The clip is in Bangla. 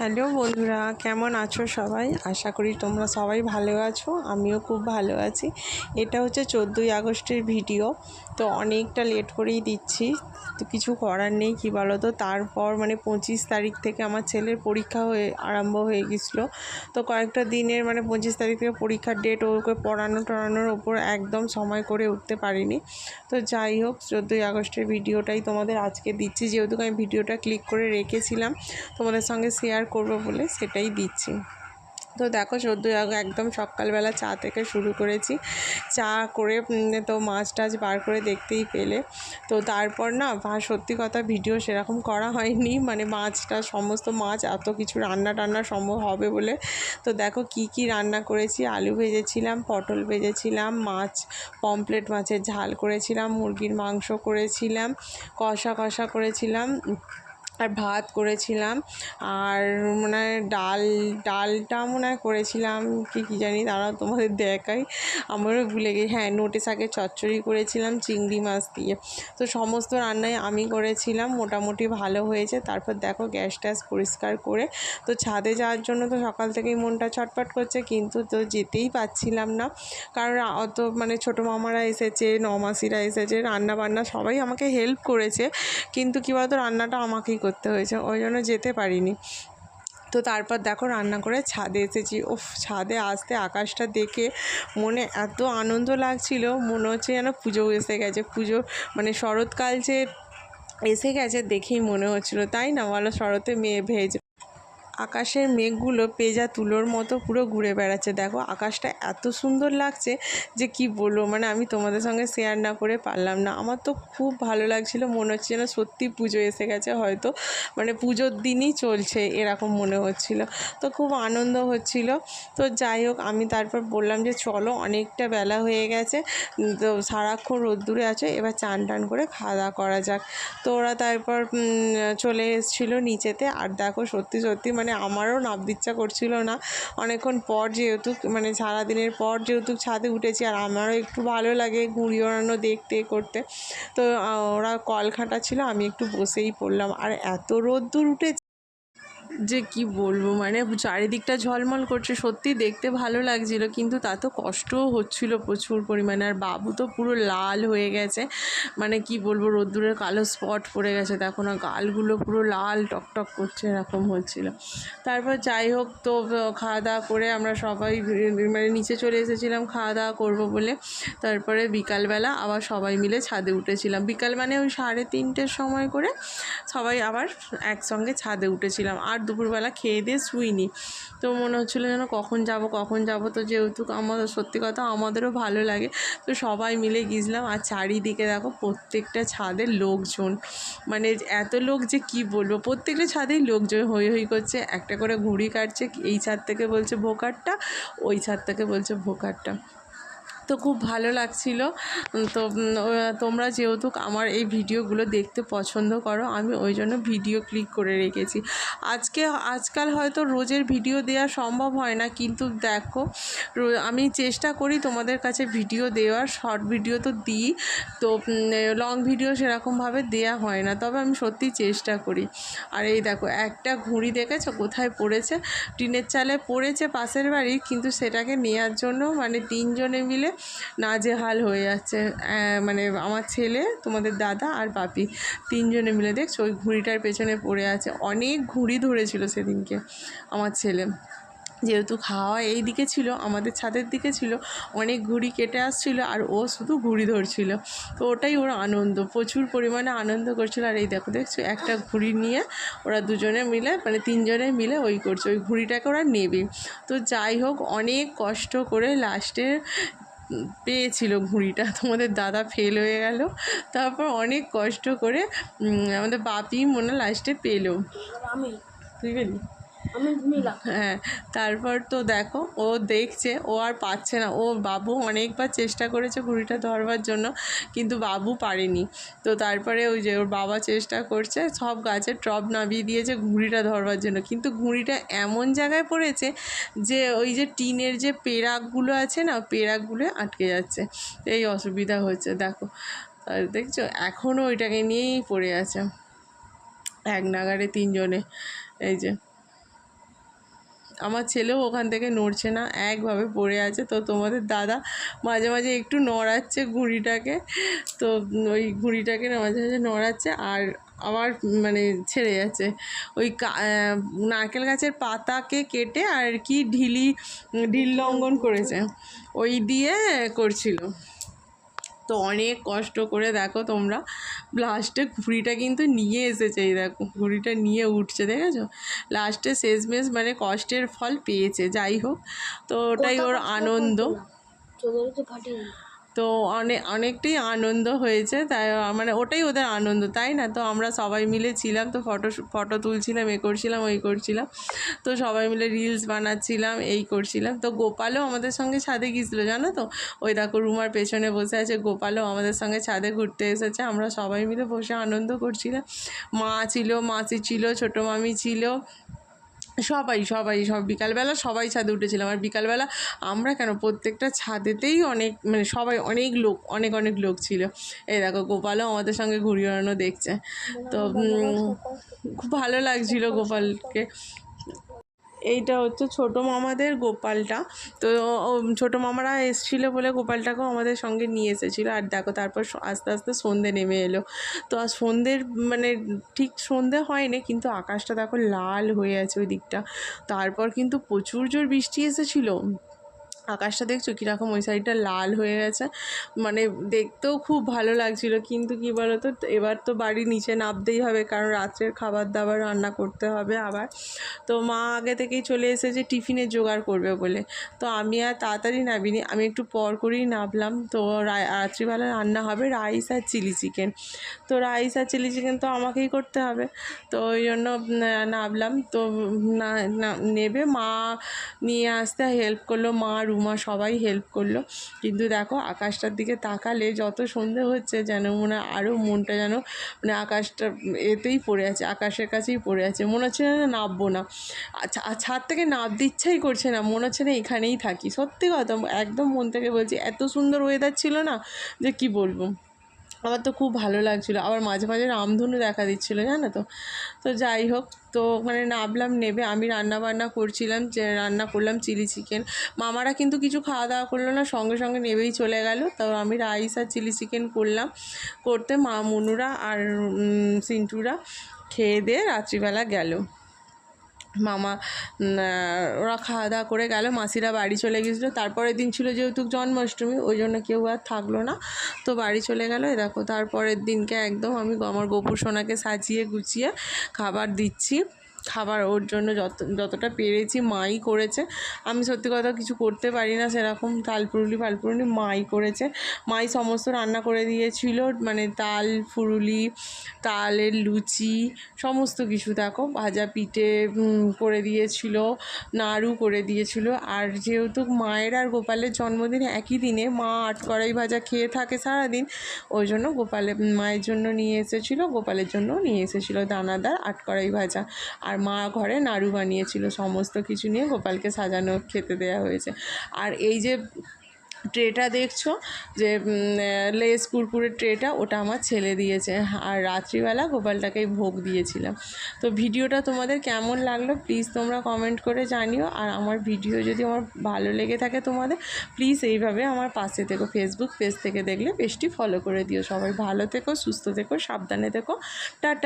হ্যালো বন্ধুরা, কেমন আছো সবাই? আশা করি তোমরা সবাই ভালো আছো, আমিও খুব ভালো আছি। এটা হচ্ছে চোদ্দোই আগস্টের ভিডিও, তো অনেকটা লেট করেই দিচ্ছি। তো কিছু করার নেই, কী বলো তো তারপর মানে পঁচিশ তারিখ থেকে আমার ছেলের পরীক্ষা হয়ে, আরম্ভ হয়ে গেছিল। তো কয়েকটা দিনের মানে পঁচিশ তারিখ থেকে পরীক্ষার ডেট ওকে পড়ানো টড়ানোর ওপর একদম সময় করে উঠতে পারিনি। তো যাই হোক, চোদ্দোই আগস্টের ভিডিওটাই তোমাদের আজকে দিচ্ছি। যেহেতু আমি ভিডিওটা ক্লিক করে রেখেছিলাম, তোমাদের সঙ্গে শেয়ার করব বলে সেটাই দিচ্ছি। তো দেখো আগ একদম সকালবেলা চা থেকে শুরু করেছি। চা করে তো মাছ টাছ বার করে দেখতেই পেলে। তো তারপর না সত্যি কথা ভিডিও সেরকম করা হয়নি। মানে মাছটা সমস্ত মাছ, এত কিছু রান্না টান্না সম্ভব হবে বলে। তো দেখো কি কি রান্না করেছি? আলু ভেজেছিলাম, পটল ভেজেছিলাম, মাছ পমপ্লেট মাছের ঝাল করেছিলাম, মুরগির মাংস করেছিলাম, কষা কষা করেছিলাম। আর ভাত করেছিলাম। আর মনে হয় ডাল, ডালটা মনে হয় করেছিলাম। কি, কী জানি তারা তোমাদের দেখাই। আমারও ভুলে গেছি। হ্যাঁ নোটে শাকের চচ্চড়ি করেছিলাম, চিংড়ি মাছ দিয়ে। তো সমস্ত রান্নাই আমি করেছিলাম, মোটামুটি ভালো হয়েছে। তারপর দেখো গ্যাস ট্যাস পরিষ্কার করে, তো ছাদে যাওয়ার জন্য তো সকাল থেকেই মনটা ছটপট করছে, কিন্তু তো যেতেই পাচ্ছিলাম না। কারণ অত মানে ছোটো মামারা এসেছে, নমাসিরা এসেছে রান্না বান্না সবাই আমাকে হেল্প করেছে। কিন্তু কী বলতো, রান্নাটা আমাকেই করতে হয়েছে, ওই জন্য যেতে পারিনি। তো তারপর দেখো রান্না করে ছাদে এসেছি। ও ছাদে আসতে আকাশটা দেখে মনে এত আনন্দ লাগছিল, মনে হচ্ছে যেন পুজো এসে গেছে। পুজো মানে শরৎকাল যে এসে গেছে দেখেই মনে হচ্ছিল, তাই না বলো? শরতে মেয়ে ভেজ আকাশের মেঘগুলো পেজা তুলোর মতো পুরো ঘুরে বেড়াচ্ছে। দেখো, আকাশটা এত সুন্দর লাগছে যে কি বলব মানে আমি তোমাদের সঙ্গে শেয়ার না করে পারলাম না। আমার তো খুব ভালো লাগছিল, মনে হচ্ছে যেন সত্যি পুজো এসে গেছে হয়তো মানে পুজোর দিনই চলছে এরকম মনে হচ্ছিল। তো খুব আনন্দ হচ্ছিল। তো যাই হোক, আমি তারপর বললাম যে চলো, অনেকটা বেলা হয়ে গেছে তো সারাক্ষণ রোদ্দুরে আছে, এবার চান টান করে খাওয়া দাওয়া করা যাক। তো ওরা তারপর চলে এসেছিল নিচেতে। আর দেখো, সত্যি সত্যি মানে আমারও নামতে ইচ্ছা করছিল না। অনেকক্ষণ পর যেহেতু মানে সারাদিনের পর যেহেতু ছাদে উঠেছি আর আমারও একটু ভালো লাগে ঘুড়ি ওড়ানো দেখতে করতে। তো ওরা কল ছিল, আমি একটু বসেই পড়লাম। আর এত রোদ্দুর উঠেছে যে কি বলব মানে চারিদিকটা ঝলমল করছে। সত্যি দেখতে ভালো লাগছিল, কিন্তু তা তো কষ্টও হচ্ছিল প্রচুর পরিমাণে। আর বাবু তো পুরো লাল হয়ে গেছে। মানে কি বলব, রোদ্দুরের কালো স্পট পড়ে গেছে। দেখো না, গালগুলো পুরো লাল টকটক করছে, এরকম হচ্ছিল। তারপর যাই হোক, তো খাওয়া দাওয়া করে আমরা সবাই মানে নিচে চলে এসেছিলাম, খাওয়া দাওয়া করব বলে। তারপরে বিকালবেলা আবার সবাই মিলে ছাদে উঠেছিলাম। বিকাল মানে ওই সাড়ে তিনটের সময় করে সবাই আবার একসঙ্গে ছাদে উঠেছিলাম। আর দুপুরবেলা খেয়ে দিয়ে শুইনি। তো মনে হচ্ছিল যেন কখন যাব কখন যাব, তো যেহেতু আমাদের সত্যি কথা আমাদেরও ভালো লাগে, তো সবাই মিলে গিয়েছিলাম। আর চারিদিকে দেখো প্রত্যেকটা ছাদের লোকজন মানে এত লোক যে কি বলব, প্রত্যেকটা ছাদেই লোকজন হই হই করছে, একটা করে ঘুড়ি কাটছে, এই ছাদ থেকে বলছে ভোকারটা, ওই ছাদ থেকে বলছে ভোকারটা। তো খুব ভালো লাগছিল। তো তোমরা যেহেতু আমার এই ভিডিওগুলো দেখতে পছন্দ করো, আমি ওই জন্য ভিডিও ক্লিক করে রেখেছি। আজকে, আজকাল হয়তো রোজের ভিডিও দেওয়া সম্ভব হয় না, কিন্তু দেখো আমি চেষ্টা করি তোমাদের কাছে ভিডিও দেওয়ার, শর্ট ভিডিও তো দিই, তো লং ভিডিও সেরকমভাবে দেয়া হয় না, তবে আমি সত্যি চেষ্টা করি। আর এই দেখো, একটা ঘুড়ি দেখেছ? কোথায় পড়েছে? টিনের চালে পড়েছে পাশের বাড়ি, কিন্তু সেটাকে নেওয়ার জন্য মানে তিনজনে মিলে নাজেহাল হয়ে যাচ্ছে। মানে আমার ছেলে, তোমাদের দাদা আর বাপি তিনজনে মিলে। দেখছ, ওই ঘুড়িটার পেছনে পড়ে আছে। অনেক ঘুড়ি ধরেছিল সেদিনকে আমার ছেলে। যেহেতু খাওয়া এই দিকে ছিল, আমাদের ছাদের দিকে ছিল, অনেক ঘুড়ি কেটে আসছিল আর ও শুধু ঘুড়ি ধরছিল। তো ওটাই ওর আনন্দ, প্রচুর পরিমাণে আনন্দ করছিল। আর এই দেখো, দেখছ, একটা ঘুড়ি নিয়ে ওরা দুজনে মিলে মানে তিনজনে মিলে ওই করছে, ওই ঘুড়িটাকে ওরা নেবে। তো যাই হোক, অনেক কষ্ট করে লাস্টে পেয়েছিল ঘুড়িটা তোমাদের দাদা ফেল হয়ে গেল। তারপর অনেক কষ্ট করে আমাদের বাপি মনে লাস্টে পেল। আমি। তুই পেলি? হ্যাঁ তারপর তো দেখো, ও দেখছে, ও আর পাচ্ছে না। ও বাবু অনেকবার চেষ্টা করেছে ঘুড়িটা ধরবার জন্য, কিন্তু বাবু পারেনি। তো তারপরে ওই যে ওর বাবা চেষ্টা করছে, সব গাছে টব নামিয়ে দিয়েছে ঘুড়িটা ধরবার জন্য। কিন্তু ঘুড়িটা এমন জায়গায় পড়েছে যে ওই যে টিনের যে পেরাকগুলো আছে না, পেরাকগুলো আটকে যাচ্ছে। এই অসুবিধা হচ্ছে, দেখো। দেখছ, এখনও ওইটাকে নিয়েই পড়ে আছে। এক নাগারে তিনজনে, এই যে। আমার ছেলেও ওখান থেকে নড়ছে না, একভাবে পড়ে আছে। তো তোমাদের দাদা মাঝে মাঝে একটু নড়াচ্ছে ঘুড়িটাকে, তো ওই ঘুড়িটাকে না মাঝে মাঝে নড়াচ্ছে আর আবার মানে ছেড়ে যাচ্ছে। ওই নারকেল গাছের পাতাকে কেটে আর কি ঢিলি, ঢিল লঙ্ঘন করেছে। ওই দিয়ে করছিল। তো অনেক কষ্ট করে দেখো তোমরা। লাস্টে ঘুড়িটা কিন্তু নিয়ে এসেছে এই দেখো ঘুড়িটা নিয়ে উঠছে দেখেছ? লাস্টে শেষমেশ মানে কষ্টের ফল পেয়েছে যাই হোক। তো ওটাই ওর আনন্দ। তো অনেক অনেকটাই আনন্দ হয়েছে। তাই মানে ওটাই ওদের আনন্দ, তাই না? তো আমরা সবাই মিলে ছিলাম, তো ফটো ফটো তুলছিলাম, এ করছিলাম, ওই করছিলাম। তো সবাই মিলে রিলস বানাচ্ছিলাম, এই করছিলাম। তো গোপালও আমাদের সঙ্গে ছাদে গিয়েছিল, জানো তো? ওই দেখো রুমার পেছনে বসে আছে, গোপালও আমাদের সঙ্গে ছাদে ঘুরতে এসেছে। আমরা সবাই মিলে বসে আনন্দ করছিলাম। মা ছিল, মাসি ছিল, ছোটো মামি ছিল। সবাই সবাই, সব বিকালবেলা সবাই ছাদে উঠেছিলাম। আর বিকালবেলা আমরা কেন প্রত্যেকটা ছাদেতেই অনেক মানে সবাই অনেক লোক, অনেক অনেক লোক ছিল। এই দেখো গোপালও আমাদের সঙ্গে ঘুরিয়ে ওড়ানো দেখছে। তো খুব ভালো লাগছিল গোপালকে। এইটা হচ্ছে ছোট মামাদের গোপালটা। তো ছোট মামারা এসেছিল বলে গোপালটাকেও আমাদের সঙ্গে নিয়ে এসেছিল। আর দেখো, তারপর আস্তে আস্তে সন্ধে নেমে এলো। তো, আর সন্ধ্যের মানে ঠিক সন্ধে হয়নি, কিন্তু আকাশটা দেখো লাল হয়ে আছে ওই দিকটা। তারপর কিন্তু প্রচুর জোর বৃষ্টি এসেছিল। আকাশটা দেখছ কীরকম ওই সাইডটা লাল হয়ে গেছে। মানে দেখতেও খুব ভালো লাগছিল, কিন্তু কী বলতো, এবার তো বাড়ি নিচে নামতেই হবে, কারণ রাত্রের খাবার দাবার রান্না করতে হবে আবার। তো মা আগে থেকেই চলে এসেছে টিফিনের জোগাড় করবে বলে। তো আমি আর তাড়াতাড়ি নামিনি, আমি একটু পর করেই নামলাম। তো রাত্রিবেলা রান্না হবে রাইস আর চিলি চিকেন তো রাইস আর চিলি চিকেন তো আমাকেই করতে হবে। তো ওই জন্য নামলাম। তো না- নেবে মা, নিয়ে আসতে হেল্প করল। মা রুমা সবাই হেল্প করল। কিন্তু দেখো, আকাশটার দিকে তাকালে যত সন্ধে হচ্ছে যেন মনে আরও মনটা যেন মানে আকাশটা এতেই পড়ে আছে, আকাশের কাছেই পড়ে আছে। মনে হচ্ছে না নামবো না। আচ্ছা ছাদ থেকে নামতে দিচ্ছাই করছে না, মনে হচ্ছে না এখানেই থাকি। সত্যি কথা, একদম মন থেকে বলছি, এত সুন্দর ওয়েদার ছিল না যে কি বলব? আমার তো খুব ভালো লাগছিল। আবার মাঝে মাঝে রামধনু দেখা দিচ্ছিল, জানো তো? তো যাই হোক, তো ওখানে নামলাম নেবে, আমি রান্না বান্না করছিলাম, যে রান্না করলাম চিলি চিকেন। মামারা কিন্তু কিছু খাওয়া দাওয়া করল না, সঙ্গে সঙ্গে নেবেই চলে গেল। তো আমি রাইস আর চিলি চিকেন করলাম। করতে মা, মনুরা আর সিন্টুরা খেয়ে দিয়ে রাত্রিবেলা গেল। মামা ওরা খাওয়া দাওয়া করে গেল, মাসিরা বাড়ি চলে গেছিল। তারপরের দিন ছিল যেহেতু জন্মাষ্টমী, ওই জন্য কেউ আর থাকল না। তো বাড়ি চলে গেল। দেখো, তারপরের দিনকে একদম আমি আমার গোপুর সোনাকে সাজিয়ে গুছিয়ে খাবার দিচ্ছি। খাবার ওর জন্য যত, যতটা পেরেছি মাই করেছে। আমি সত্যি কথা কিছু করতে পারি না সেরকম তাল ফুরুলি ফাল মাই করেছে। মাই সমস্ত রান্না করে দিয়েছিল মানে তাল, ফুরুলি, তালের লুচি, সমস্ত কিছু দেখো, ভাজা পিঠে করে দিয়েছিল, নাড়ু করে দিয়েছিল। আর যেহেতু মায়ের আর গোপালের জন্মদিন একই দিনে, মা আট কড়াই ভাজা খেয়ে থাকে সারাদিন, ওই জন্য গোপালের মায়ের জন্য নিয়ে এসেছিল, গোপালের জন্য নিয়ে এসেছিল দানাদার আট কড়াই ভাজা। আর মা ঘরে নাড়ু বানিয়েছিল, সমস্ত কিছু নিয়ে গোপালকে সাজানো, খেতে দেওয়া হয়েছে। আর এই যে ট্রেটা দেখছ, যে লেস কুরকুরের ট্রেটা, ওটা আমার ছেলে দিয়েছে। আর রাত্রিবেলা গোপালটাকে ভোগ দিয়েছিলাম। তো ভিডিওটা তোমাদের কেমন লাগল, প্লিজ তোমরা কমেন্ট করে জানিও। আর আমার ভিডিও যদি আমার ভালো লেগে থাকে তোমাদের, প্লিজ এইভাবে আমার পাশে থেকো, ফেসবুক পেজ থেকে দেখলে পেজটি ফলো করে দিও। সবাই ভালো থেকো, সুস্থ থেকো, সাবধানে থেকো। টাটা।